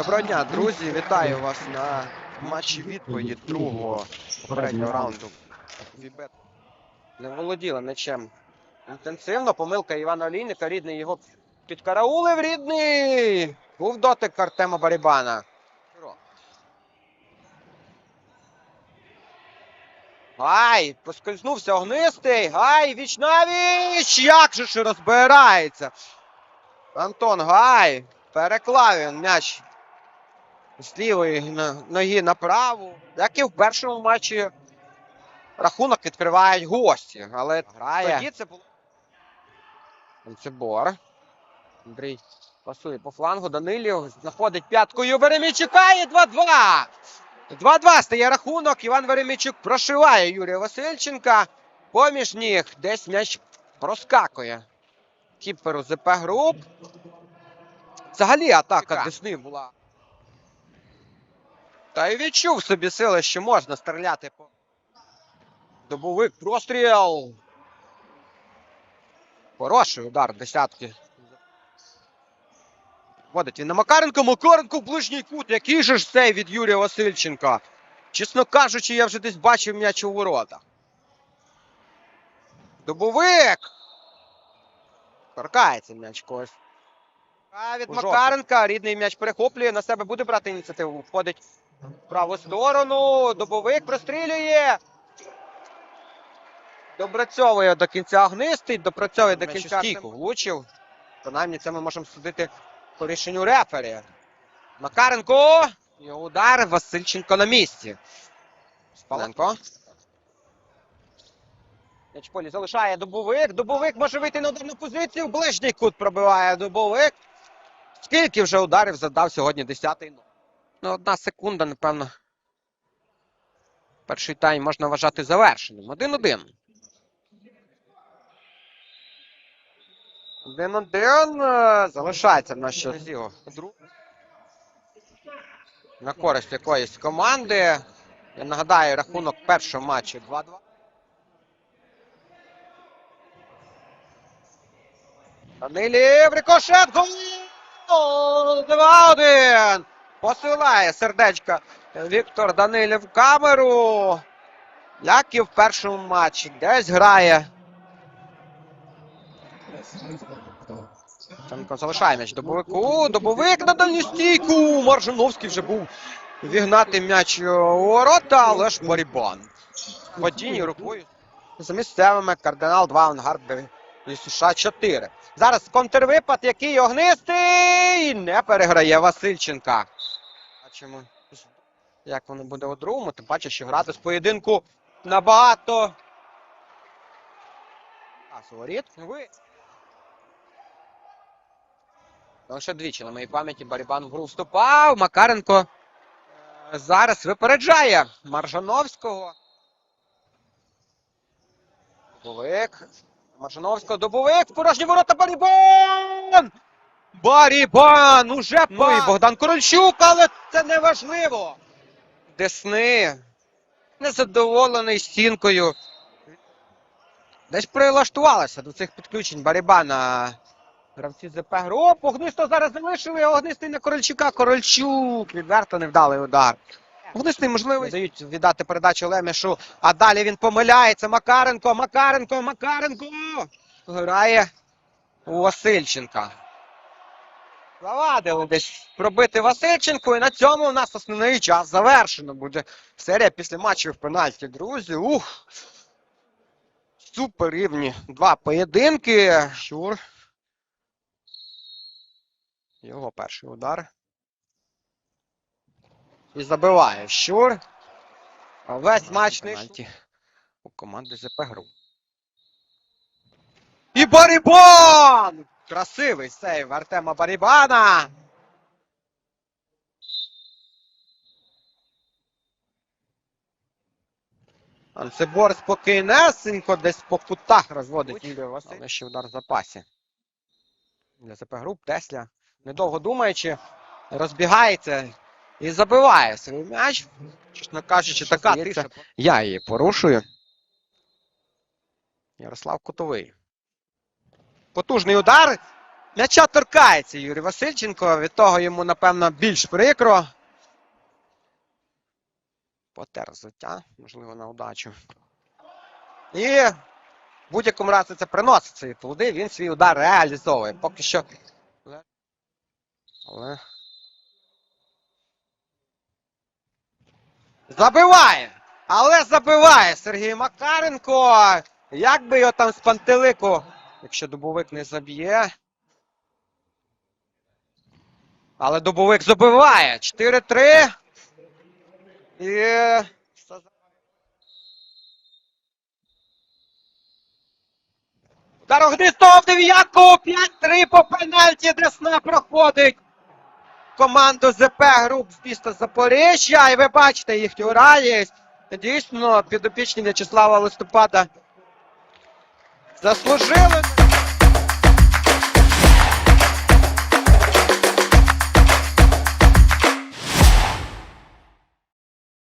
Доброго дня, друзі! Вітаю вас на матчі відповіді другого попереднього раунду. Вібет не володіла м'ячем інтенсивно. Помилка Івана Олійника, рідний його підкараулив рідний. Був дотик Артема Барібана. Гай, поскользнувся огнистий. Гай, віч на! Як же ж розбирається? Антон Гай. Переклав він м'яч з лівої ноги на праву. Як і в першому матчі рахунок відкривають гості. Але грає. Тоді це було. Анцебор. Андрій пасує по флангу. Данилів знаходить п'яткою. Веремій чекає 2-2. 2-2 стає рахунок. Іван Веремійчук прошиває Юрія Васильченка. Поміж ніг десь м'яч проскакує. Кіперу ЗП груп. Взагалі атака Десни була. Та й відчув собі сили, що можна стріляти по. Добовик простріл. Хороший удар десятки. Вводить він на Макаренко. Макаренко в ближній кут. Який же ж цей від Юрія Васильченка? Чесно кажучи, я вже десь бачив м'яч у воротах. Добовик! Торкається м'яч когось. А від. Макаренка рідний м'яч перехоплює, на себе буде брати ініціативу. Входить праву сторону. Добовик прострілює. Допрацьовує до кінця огнистий, допрацьовує до кінця стійку. Влучив. Принаймні це ми можемо судити по рішенню рефері. Макаренко. Його удар. Васильченко на місці. Спаленко. М'яч в полі залишає Дубовик. Дубовик може вийти на ударну позицію. Ближній кут пробиває Дубовик. Скільки вже ударів задав сьогодні 10-й? Ну, одна секунда, напевно. Перший тайм можна вважати завершеним. 1-1. 1-1. е, Залишається в. Дру- На користь якоїсь команди. Я нагадаю, рахунок першого матчу 2-2. Данилів, рикошет, гол! 2-1! Посилає сердечко Віктор Данилів камеру. Як і в першому матчі. Десь грає. Тенко залишає м'яч добовику. Добовик на дальню стійку. Маржиновський вже був вігнати м'яч у ворота, але ж Барібан. Падіння рукою. За місцевими кардинал 2 авангард і США 4. Зараз контрвипад, який огнистий не переграє Васильченка. Бачимо, як воно буде у другому. Ти бачиш, що грати з поєдинку набагато. А, Суворіт. Ви. Лише двічі на моїй пам'яті Барібан в гру вступав. Макаренко е, зараз випереджає Маржановського. Дубовик. Маржановського. Дубовик. В порожні ворота Барібан! Барібан! Уже Ну і Богдан Корольчук, але це не важливо. Десни. Незадоволений стінкою. Десь прилаштувалися до цих підключень Барібана. Гравці ЗП груп. Огнисто зараз залишили. Огнистий на Корольчука. Корольчук. Відверто невдалий удар. Огнистий можливий. Дають віддати передачу Лемішу. А далі він помиляється. Макаренко, Макаренко, Макаренко. Грає у Васильченка. Завадили десь пробити Васильченко. І на цьому у нас основний час завершено буде. Серія після матчів пенальті, друзі. Ух. Супер рівні. Два поєдинки. Щур. Його перший удар. І забиває Щур. Весь матч не у команди ЗП Гру. І Барібан! Красивий сейв Артема Барібана. Анцебор спокійнесенько десь по кутах розводить Юрій Василь. Але ще удар в запасі. Для ЗП груп Тесля, недовго думаючи, розбігається і забиває свій м'яч. Чесно кажучи, така тиша. Я її порушую. Ярослав Кутовий. Потужний удар. М'яча торкається Юрій Васильченко. Від того йому, напевно, більш прикро. Потер взуття, можливо, на удачу. І в будь-якому разі це приносить свої плоди. Він свій удар реалізовує. Поки що. Але. Забиває! Але забиває Сергій Макаренко. Як би його там з пантелику, якщо дубовик не заб'є. Але дубовик забиває. 4-3. І. Удар Огнистого дев'ятку. 5-3 по пенальті. Десна проходить команду ЗП груп з міста Запоріжжя. І ви бачите їхню радість. Дійсно, підопічні В'ячеслава Листопада заслужили.